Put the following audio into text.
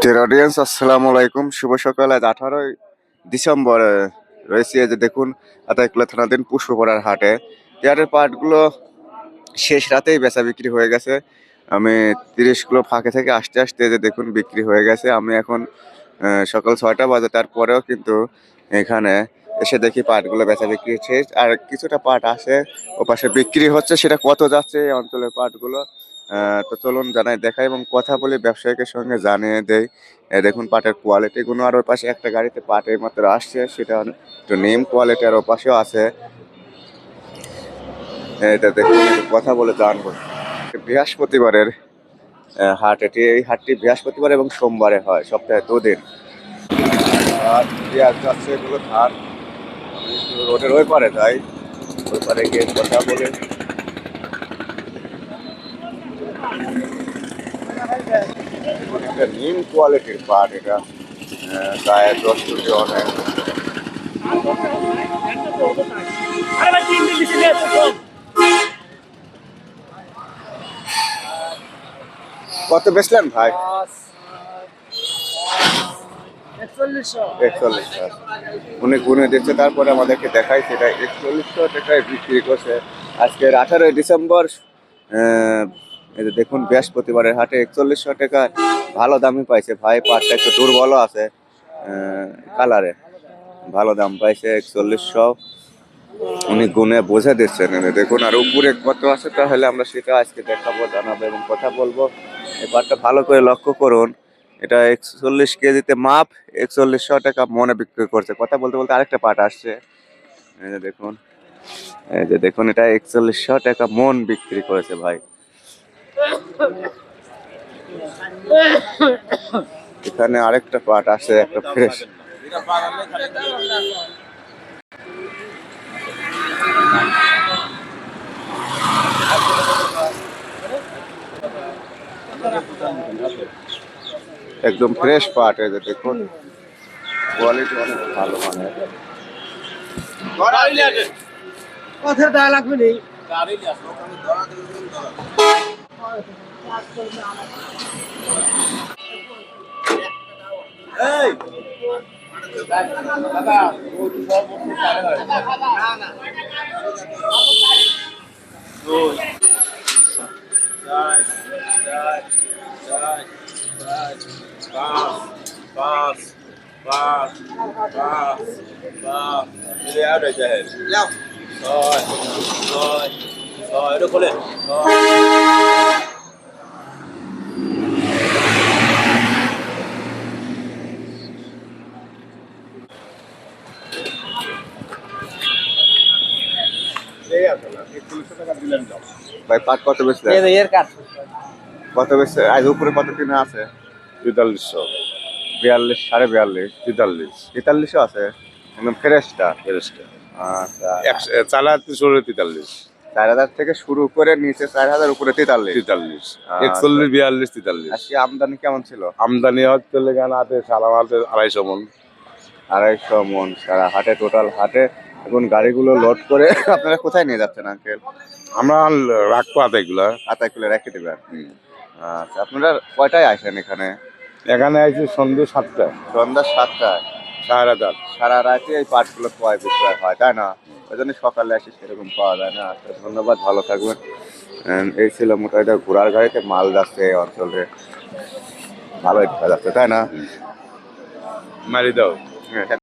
Dear audience আসসালামু আলাইকুম শুভ সকাল আজ আঠারোই ডিসেম্বর রয়েছে। যে দেখুন আতাইকুলা থানাধীন পুষ্পপাড়ার হাটে পেয়ারের পাটগুলো শেষ রাতেই বেচা বিক্রি হয়ে গেছে। আমি তিরিশ কিলো ফাঁকে থেকে আসতে আসতে যে দেখুন, বিক্রি হয়ে গেছে। আমি এখন সকাল ছয়টা বাজে, তারপরেও কিন্তু এখানে এসে দেখি পাটগুলো বেচা বিক্রি শেষ আর কিছুটা পাট আছে ও পাশে বিক্রি হচ্ছে। সেটা কত যাচ্ছে এই অঞ্চলের পাটগুলো? তো চলুন জানাই, দেখাই এবং কথা বলে ব্যবসায়ীকের সঙ্গে জানিয়ে এ, দেখুন, পাটের কোয়ালিটি গুলো আর ওই পাশে একটা গাড়িতে পাট মাত্র আসছে, সেটা একটু নেম কোয়ালিটি আর ও পাশেও আছে। এটা দেখুন কথা বলে জানব। বৃহস্পতিবারের হাট এটি, এই হাটটি বৃহস্পতিবার এবং সোমবারে হয়, সপ্তাহে দুদিন। আর রোডের ওই পারে যাই, ওই পারে গিয়ে কথা বলে। অনেকটা নিম কোয়ালিটির পাট, এটা গায়ে দশ কেজি অনেক। কত বেচলেন ভাই? উনি গুনে দিচ্ছে, তারপরে আমাদেরকে দেখাই সেটা একচল্লিশশো টাকায় বিক্রি করছে। আজকের আঠারোই ডিসেম্বর এই যে দেখুন, বৃহস্পতিবারের হাটে একচল্লিশশো টাকা ভালো দামই পাইছে। ভাই, পাটটা একটু দুর্বলও আছে কালারে ভালো দাম পাইছে একচল্লিশশো। উনি গুনে বোঝা দিচ্ছেন। দেখুন, আর উপরে কত আছে তাহলে আমরা সেটা আজকে দেখাবো, জানাব এবং কথা বলব। এই পাটটা ভালো করে লক্ষ্য করুন। এটা একচল্লিশ কেজিতে মাপ, একচল্লিশশো টাকা মনে বিক্রি করছে। কথা বলতে বলতে আরেকটা পাট আসছে। এই যে দেখুন, এই যে দেখুন, এটা একচল্লিশশো টাকা মন বিক্রি করেছে ভাই। এখানে আরেকটা পাট আছে, একটা ফ্রেশ একদম ফ্রেশ পাট যে, দেখুন। কোয়ালিটি অনেক ভালো মানে কথা দেওয়া লাগবে নেই। এই দাদা ওই সব পারে হয় না না দুই চার চার চার চার পাঁচ পাঁচ পাঁচ পাঁচ đi áo đời trẻ rồi rồi rồi được có lên rồi ভাই পাট কত বেশি এর কাজ কত বেশি আজ উপরে কত কিনা আছে? তেতাল্লিশশো বিয়াল্লিশ সাড়ে বিয়াল্লিশ। তেতাল্লিশ তেতাল্লিশও আছে? একদম ফ্রেশটা? ফেরেসটা আচ্ছা। একশো চালাতে ষোলো তেতাল্লিশ। চার হাজার থেকে শুরু করে নিচে চার হাজার উপরে তেতাল্লিশ। তেতাল্লিশ। আচ্ছা। একচল্লিশ বিয়াল্লিশ তেতাল্লিশ। আজকে আমদানি কেমন ছিল? আমদানি হচ্ছে লেগান হাতে সালামাতে আড়াইশো মন। আড়াইশো মন সারা হাটে টোটাল হাটে এখন গাড়িগুলো লোড করে আপনারা কোথায় নিয়ে যাচ্ছেন আঙ্কেল আমরা রাখব আতায় খুলে রেখে দেবেন আচ্ছা আপনারা কয়টায় আসেন এখানে? এখানে আইছি সন্ধ্যে সাতটা সন্ধ্যা সাতটায়? চার হাজার সারা রাতে এই পাটগুলো ক্রয় বিক্রয় হয় তাই না? ওই জন্য সকালে আসি সেরকম পাওয়া যায় না। আচ্ছা ধন্যবাদ ভালো থাকবেন। এই ছিল মোটামুটি ঘোড়ার গাড়িতে মাল যাচ্ছে এই অঞ্চলে। ভালোই দেখা যাচ্ছে তাই না? মারি দাও। হ্যাঁ